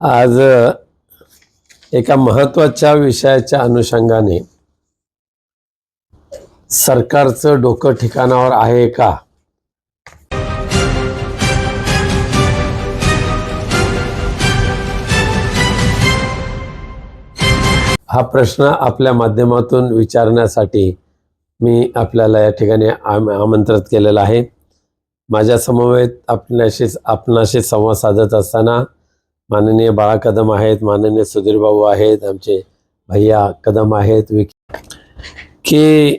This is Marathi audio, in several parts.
आज एका महत्त्वाच्या विषयाच्या अनुषंगाने सरकारचं डोकं ठिकाणावर आहे का? हा प्रश्न आपल्या माध्यमातून विचारण्यासाठी मी आपल्याला या ठिकाणी आम- आमंत्रित केलेला आहे. माझ्या समवेत आपल्याशी आपणाशी संवाद साधत असताना माननीय बाळा कदम आहेत माननीय सुधीर भाऊ आहेत आमचे भैया कदम आहेत की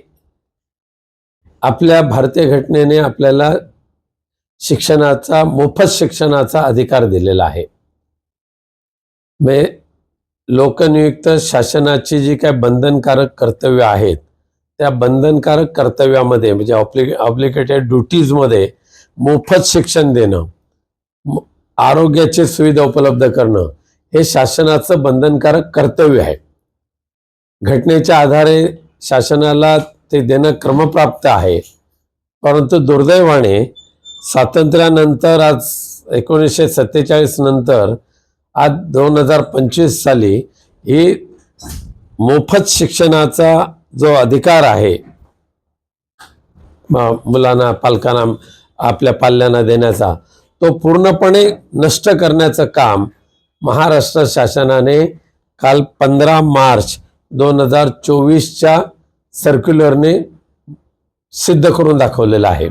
आपल्या भारतीय घटनेने आपल्याला शिक्षणाचा मोफत शिक्षणाचा अधिकार दिलेला आहे. म्हणजे लोकनियुक्त शासनाची जी काय बंधनकारक कर्तव्य आहेत त्या बंधनकारक कर्तव्यामध्ये म्हणजे ऑब्लिकेटेड ड्युटीजमध्ये मोफत शिक्षण देणं आरोग्याची सुविधा उपलब्ध करणं हे शासनाचं बंधनकारक कर्तव्य आहे. घटनेच्या आधारे शासनाला ते देणं क्रमप्राप्त आहे. परंतु दुर्दैवाने स्वातंत्र्यानंतर आज एकोणीसशे सत्तेचाळीस नंतर आज दोन हजार पंचवीस साली ही मोफत शिक्षणाचा जो अधिकार आहे मुलांना पालकांना आपल्या पाल्यांना देण्याचा तो पूर्णपणे नष्ट करण्याचं काम महाराष्ट्र शासनाने काल पंधरा मार्च दोन हजार चोवीसच्या सर्क्युलरने सिद्ध करून दाखवलेलं आहे.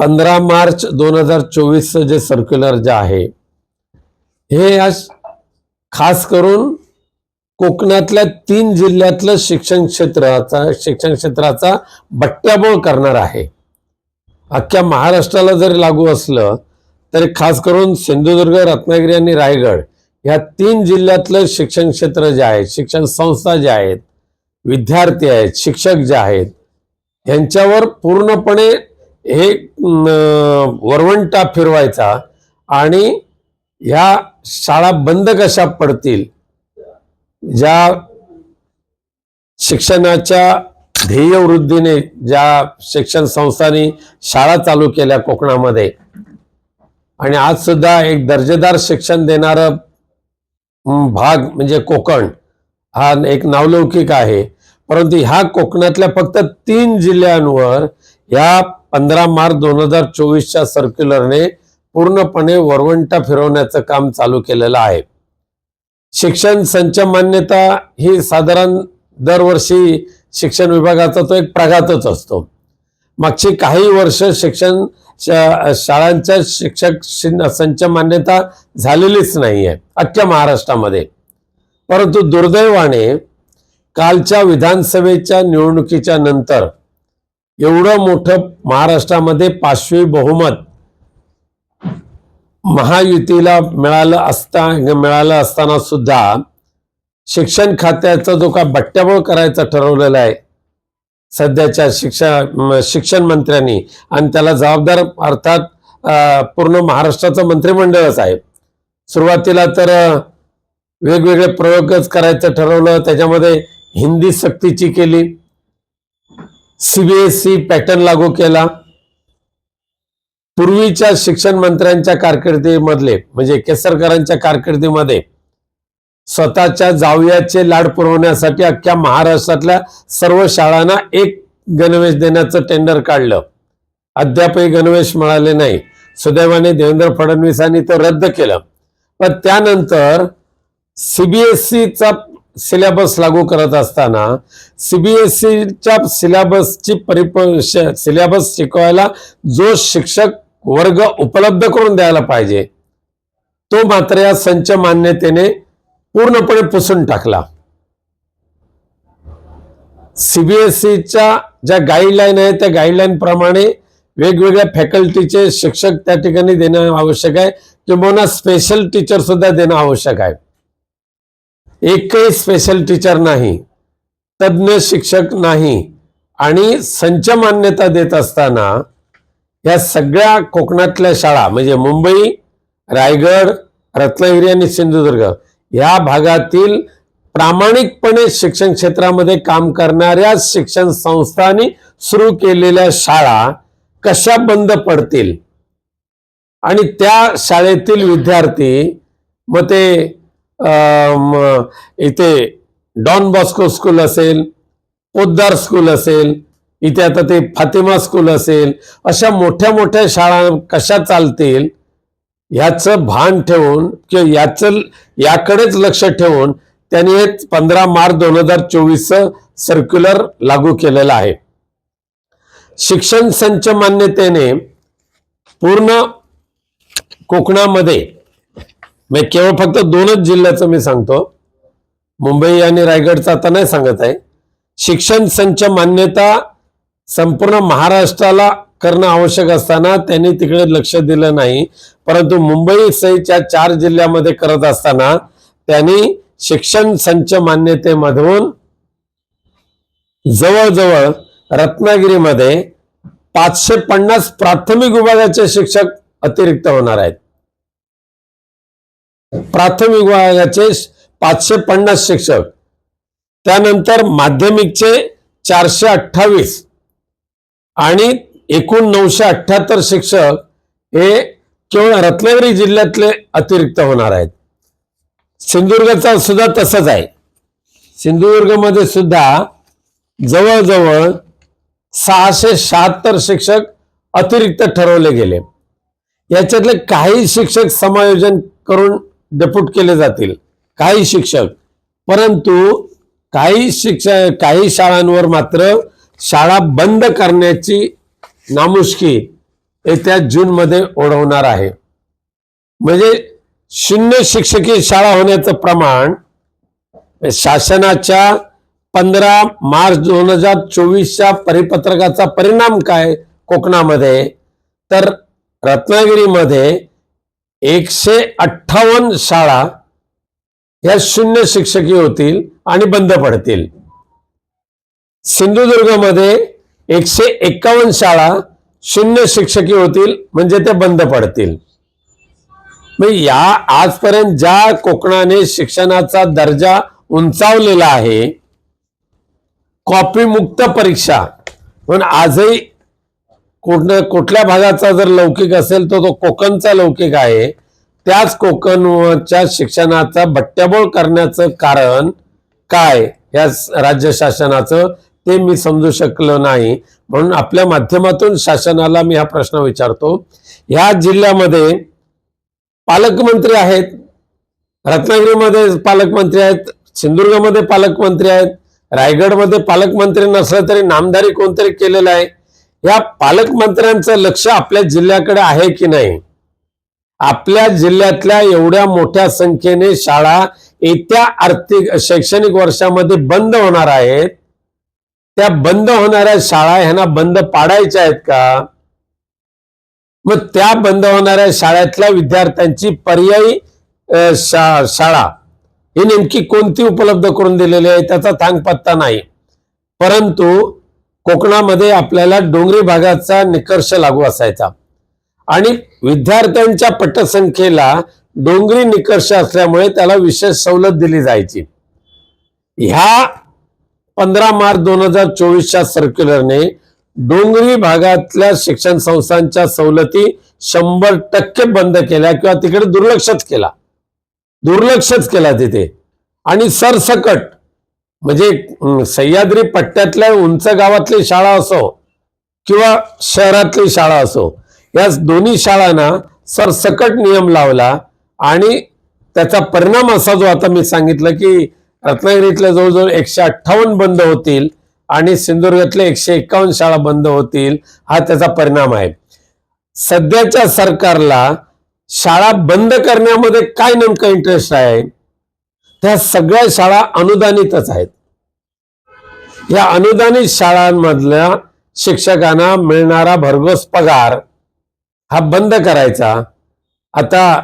पंधरा मार्च दोन हजार चोवीसचं जे सर्क्युलर जे आहे हे आज खास करून कोकणातल्या तीन जिल्ह्यातलं शिक्षण क्षेत्राचा शिक्षण क्षेत्राचा बट्ट्याबोळ करणार आहे. अख्ख्या महाराष्ट्राला जरी लागू असलं तरी खास करून सिंधुदुर्ग रत्नागिरी आणि रायगड या तीन जिल्ह्यातलं शिक्षण क्षेत्र जे आहे शिक्षण संस्था ज्या आहेत विद्यार्थी आहेत शिक्षक जे आहेत यांच्यावर पूर्णपणे हे वरवंटा फिरवायचा आणि ह्या शाळा बंद कशा पडतील ज्या शिक्षणाच्या ध्येयवृद्धीने ज्या शिक्षण संस्थांनी शाळा चालू केल्या कोकणामध्ये आणि आज सुद्धा एक दर्जेदार शिक्षण देणारं भाग म्हणजे कोकण हा एक नावलौकिक आहे. परंतु ह्या कोकणातल्या फक्त तीन जिल्ह्यांवर ह्या पंधरा मार्च दोन हजार चोवीसच्या सर्क्युलरने पूर्णपणे वरवंटा फिरवण्याचं काम चालू केलेलं आहे. शिक्षण संच मान्यता ही साधारण दरवर्षी शिक्षण विभागाचा तो एक प्रघातच असतो. मागची काही वर्ष शिक्षण शा- शाळांच्या शिक्षक संच मान्यता झालेलीच नाही आहे अख्ख्या महाराष्ट्रामध्ये. परंतु दुर्दैवाने कालच्या विधानसभेच्या निवडणुकीच्या नंतर एवढं मोठं महाराष्ट्रामध्ये पाचवी बहुमत महायुतीला मिळालं असता मिळालं असताना सुद्धा शिक्षण खात्याचा जो काय बट्ट्याबोळ करायचा ठरवलेला आहे सध्याच्या शिक्षा शिक्षण मंत्र्यांनी आणि त्याला जबाबदार अर्थात पूर्ण महाराष्ट्राचं मंत्रिमंडळच आहे सुरुवातीला तर वेगवेगळे प्रयोगच करायचं ठरवलं त्याच्यामध्ये हिंदी सक्तीची केली सीबीएसई पॅटर्न लागू केला. पूर्वीच्या शिक्षण मंत्र्यांच्या कारकिर्दीमधले म्हणजे केसरकरांच्या कारकिर्दीमध्ये स्वतःच्या जावयाचे लाड पुरवण्यासाठी अख्ख्या महाराष्ट्रातल्या सर्व शाळांना एक गणवेश देण्याचं टेंडर काढलं. अद्यापही गणवेश मिळाले नाही. सुदैवाने देवेंद्र फडणवीसांनी तो रद्द केलं. पण त्यानंतर सीबीएसईचा सिलेबस लागू करत असताना सीबीएसईच्या सिलेबसची परिप सिलेबस शिकवायला जो शिक्षक वर्ग उपलब्ध करून द्यायला पाहिजे तो मात्र या संच मान्यतेने पूर्णपणे पुसून टाकला. सीबीएसईच्या ज्या गाईडलाईन आहेत त्या गाईडलाईन प्रमाणे वेगवेगळ्या फॅकल्टीचे शिक्षक त्या ठिकाणी देणं आवश्यक आहे. किंवा स्पेशल टीचर सुद्धा देणं आवश्यक आहे. एकही स्पेशल टीचर नाही तज्ज्ञ शिक्षक नाही आणि संच मान्यता देत असताना या सगळ्या कोकणातल्या शाळा म्हणजे मुंबई रायगड रत्नागिरी आणि सिंधुदुर्ग या भागातील प्रामाणिकपणे शिक्षण क्षेत्रामध्ये काम करणाऱ्या शिक्षण संस्थांनी सुरू केलेल्या शाळा कशा बंद पडतील? आणि त्या शाळेतील विद्यार्थी मग ते इथे डॉन बॉस्को स्कूल असेल पोद्दार स्कूल असेल इथे आता ते फातिमा स्कूल असेल अशा मोठ्या मोठ्या शाळा कशा चालतील? ह्याचं भान ठेवून किंवा याचं याकडेच लक्ष ठेवून त्यांनी हे पंधरा मार्च दोन हजार चोवीसचं सर्क्युलर लागू केलेलं आहे. शिक्षण संच मान्यतेने पूर्ण कोकणामध्ये म्हणजे केवळ फक्त दोनच जिल्ह्याचं मी सांगतो. मुंबई आणि रायगडचं आता नाही सांगत आहे. शिक्षण संच मान्यता संपूर्ण महाराष्ट्राला करणं आवश्यक असताना त्यांनी तिकडे लक्ष दिलं नाही. परंतु मुंबई सहितच्या चार जिल्ह्यामध्ये करत असताना त्यांनी शिक्षण संच मान्यतेमधून जवळजवळ रत्नागिरीमध्ये पाचशे पन्नास प्राथमिक विभागाचे शिक्षक अतिरिक्त होणार आहेत. प्राथमिक विभागाचे पाचशे पन्नास शिक्षक. त्यानंतर माध्यमिकचे चारशे अठ्ठावीस आणि एकूण नऊशे अठ्ठ्याहत्तर शिक्षक हे केवळ रत्नागिरी जिल्ह्यातले अतिरिक्त होणार आहेत. सिंधुदुर्गचा सुद्धा तसंच आहे. सिंधुदुर्गमध्ये सुद्धा जवळजवळ सहाशे शहात्तर शिक्षक अतिरिक्त ठरवले गेले. याच्यातले काही शिक्षक समायोजन करून डेप्यूट केले जातील. काही शिक्षक. परंतु काही शिक्षक काही शाळांवर मात्र शाळा बंद करण्याची नामुष्की येत्या जूनमध्ये ओढवणार आहे. म्हणजे शून्य शिक्षकी शाळा होण्याचं प्रमाण शासनाच्या पंधरा मार्च दोन हजार चोवीसच्या परिपत्रकाचा परिणाम काय कोकणामध्ये? तर रत्नागिरीमध्ये एकशे अठ्ठावन्न शाळा ह्या शून्य शिक्षकी होतील आणि बंद पडतील. सिंधुदुर्गमध्ये एकशे एक्कावन्न शाळा शून्य शिक्षकी होतील म्हणजे ते बंद पडतील. मग या आजपर्यंत ज्या कोकणाने शिक्षणाचा दर्जा उंचावलेला आहे कॉपी मुक्त परीक्षा पण आजही कुठ कुठल्या भागाचा जर लौकिक असेल तर तो कोकणचा लौकिक आहे. त्याच कोकणच्या शिक्षणाचा बट्ट्याबोळ करण्याचं कारण काय? या राज्य शासनाचं ते मी समजू शकलो नाही. म्हणून आपल्या माध्यमातून शासनाला मी हा प्रश्न विचारतो. या जिल्ह्यामध्ये पालकमंत्री आहेत. रत्नागिरीमध्ये पालकमंत्री आहेत. सिंधुदुर्गमध्ये पालकमंत्री आहेत. रायगडमध्ये पालकमंत्री नसलं तरी नामदारी कोणतरी केलेलं आहे. या पालकमंत्र्यांचं लक्ष आपल्या जिल्ह्याकडे आहे की नाही? आपल्या जिल्ह्यातल्या एवढ्या मोठ्या संख्येने शाळा येत्या आर्थिक शैक्षणिक वर्षामध्ये बंद होणार आहेत. त्या बंद होणाऱ्या शाळा ह्यांना बंद पाडायच्या आहेत का? मग त्या बंद होणाऱ्या शाळेतल्या विद्यार्थ्यांची पर्यायी शा- शाळा ही नेमकी कोणती उपलब्ध करून दिलेली आहे त्याचा थांग पत्ता नाही. परंतु कोकणामध्ये आपल्याला डोंगरी भागाचा निकर्ष लागू असायचा. आणि विद्यार्थ्यांच्या पटसंख्येला डोंगरी निकर्ष असल्यामुळे त्याला विशेष सवलत दिली जायची. ह्या पंधरा मार्च दोन हजार चोवीसच्या सर्क्युलरने डोंगरी भागातल्या शिक्षण संस्थांच्या सवलती शंभर टक्के बंद केल्या किंवा तिकडे दुर्लक्षच केला. दुर्लक्षच केला तिथे. आणि सरसकट म्हणजे सह्याद्री पट्ट्यातल्या उंच गावातली शाळा असो किंवा शहरातली शाळा असो या दोन्ही शाळांना सरसकट नियम लावला आणि त्याचा परिणाम असा जो आता मी सांगितलं की रत्नागिरीतल्या जवळजवळ एकशे अठ्ठावन्न बंद होतील आणि सिंधुदुर्गातल्या एकशे एकावन्न शाळा बंद होतील हा त्याचा परिणाम आहे. सध्याच्या सरकारला शाळा बंद करण्यामध्ये काय नेमकं इंटरेस्ट आहे? त्या सगळ्या शाळा अनुदानितच आहेत. या अनुदानित शाळांमधल्या शिक्षकांना मिळणारा भरघोस पगार हा बंद करायचा. आता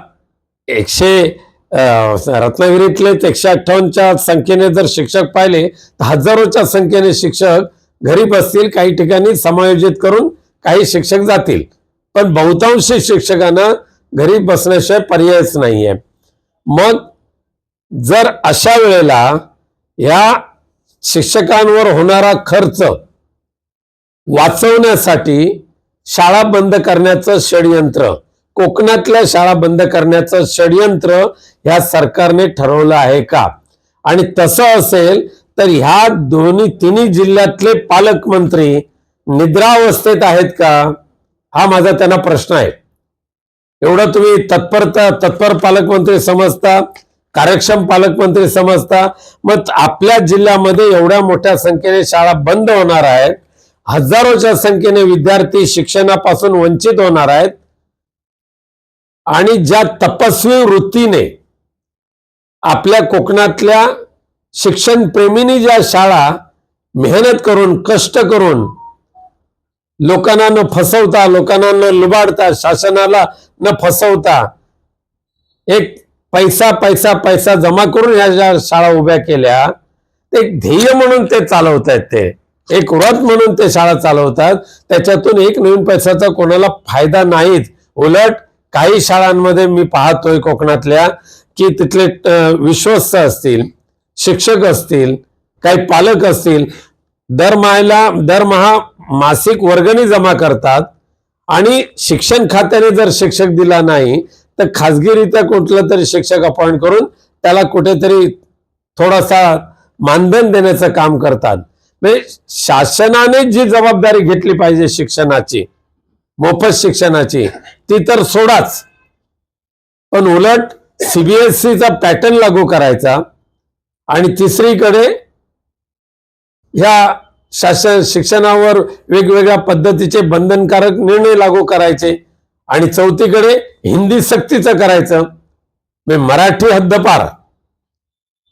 एकशे रत्नागिरीतलेच एकशे अठ्ठावन्नच्या संख्येने जर शिक्षक पाहिले तर हजारोच्या संख्येने शिक्षक घरी बसतील काही ठिकाणी समायोजित करून काही शिक्षक जातील. पण बहुतांश शिक्षकांना घरी बसण्याशिवाय पर्यायच नाहीये. मग जर अशा वेळेला या शिक्षकांवर होणारा खर्च वाचवण्यासाठी शाळा बंद करण्याचं षडयंत्र कोकणातल्या शाळा बंद करण्याचं षडयंत्र ह्या सरकारने ठरवलं आहे का? आणि तसं असेल तर ह्या दोन्ही तिन्ही जिल्ह्यातले पालकमंत्री निद्रावस्थेत आहेत का? हा माझा त्यांना प्रश्न आहे. एवढं तुम्ही तत्परता तत्पर पालकमंत्री समजता कार्यक्षम पालकमंत्री समजता मग आपल्या जिल्ह्यामध्ये एवढ्या मोठ्या संख्येने शाळा बंद होणार आहेत हजारोच्या संख्येने विद्यार्थी शिक्षणापासून वंचित होणार आहेत आणि ज्या तपस्वी वृत्तीने आपल्या कोकणातल्या शिक्षणप्रेमीनी ज्या शाळा मेहनत करून कष्ट करून लोकांना न फसवता लोकांना न लुबाडता शासनाला न फसवता एक पैसा पैसा पैसा जमा करून ह्या ज्या शाळा उभ्या केल्या ते एक ध्येय म्हणून ते चालवत आहेत ते. एक व्रत म्हणून ते शाळा चालवतात. त्याच्यातून एक नवीन पैशाचा कोणाला फायदा नाहीत. उलट काही शाळांमध्ये मी पाहतोय कोकणातल्या की तिथले विश्वस्त असतील शिक्षक असतील काही पालक असतील दरमहाला दरमहा मासिक वर्गणी जमा करतात आणि शिक्षण खात्याने जर शिक्षक दिला नाही तर खाजगीरित्या कुठलं तरी शिक्षक अपॉइंट करून त्याला कुठेतरी थोडासा मानधन देण्याचं काम करतात. म्हणजे शासनाने जी जबाबदारी घेतली पाहिजे शिक्षणाची मोफत शिक्षणाची. ती तर सोडाच. पण उलट सीबीएसईचा पॅटर्न लागू करायचा आणि तिसरीकडे ह्या शासन शिक्षणावर वेगवेगळ्या पद्धतीचे बंधनकारक निर्णय लागू करायचे आणि चौथीकडे हिंदी सक्तीचं करायचं. म्हणजे मराठी हद्दपार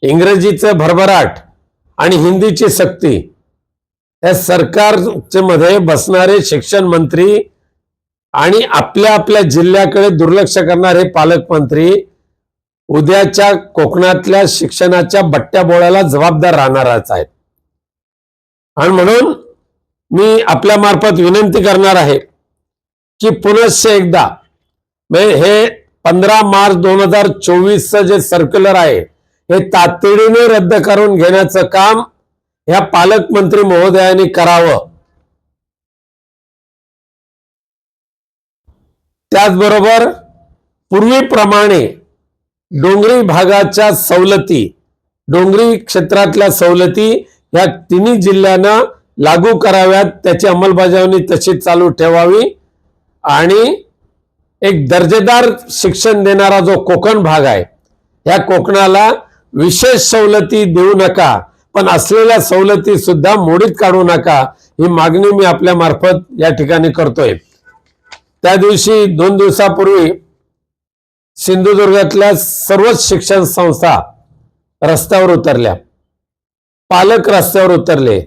इंग्रजीचं भरभराट आणि हिंदीची सक्ती. या सरकारच्या मध्ये बसणारे शिक्षण मंत्री आणि आपल्या आपल्या जिल्ह्याकडे दुर्लक्ष करणारे पालकमंत्री उद्याच्या कोकणातल्या शिक्षणाच्या बट्ट्या बोळ्याला जबाबदार राहणारच आहेत. आणि म्हणून मी आपल्या मार्फत विनंती करणार आहे की पुनश्च एकदा म्हणजे हे पंधरा मार्च दोन हजार चोवीसचं जे सर्क्युलर आहे हे तातडीने रद्द करून घेण्याचं काम ह्या पालकमंत्री महोदयांनी करावं. त्याचबरोबर पूर्वीप्रमाणे डोंगरी भागाच्या सवलती डोंगरी क्षेत्रातल्या सवलती या तिन्ही जिल्ह्यांना लागू कराव्यात त्याची अंमलबजावणी तशी चालू ठेवावी. आणि एक दर्जेदार शिक्षण देणारा जो कोकण भाग आहे या कोकणाला विशेष सवलती देऊ नका पण असलेल्या सवलती सुद्धा मोडीत काढू नका ही मागणी मी आपल्या मार्फत या ठिकाणी करतोय. त्या दिवशी दोन दिवसापूर्वी सिंधुदुर्गातल्या सर्वच शिक्षण संस्था रस्त्यावर उतरल्या. पालक रस्त्यावर उतरले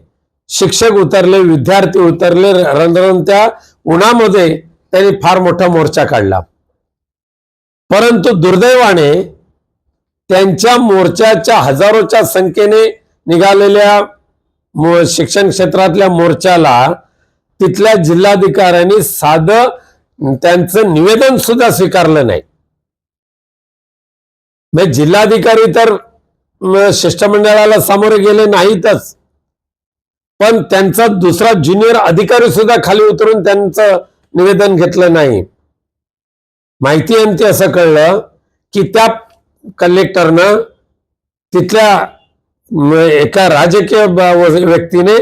शिक्षक उतरले विद्यार्थी उतरले रणरणत्या उन्हामध्ये त्यांनी फार मोठा मोर्चा काढला. परंतु दुर्दैवाने त्यांच्या मोर्चाच्या हजारोच्या संख्येने निघालेल्या शिक्षण क्षेत्रातल्या मोर्चाला तिथल्या जिल्हाधिकाऱ्यांनी साधं त्यांचं निवेदन सुद्धा स्वीकारलं नाही. म्हणजे जिल्हाधिकारी तर शिष्टमंडळाला सामोरे गेले नाहीतच. पण त्यांचा दुसरा ज्युनियर अधिकारी सुद्धा खाली उतरून त्यांचं निवेदन घेतलं नाही. माहिती अंती असं कळलं की त्या कलेक्टरनं तिथल्या एका राजकीय व्यक्तीने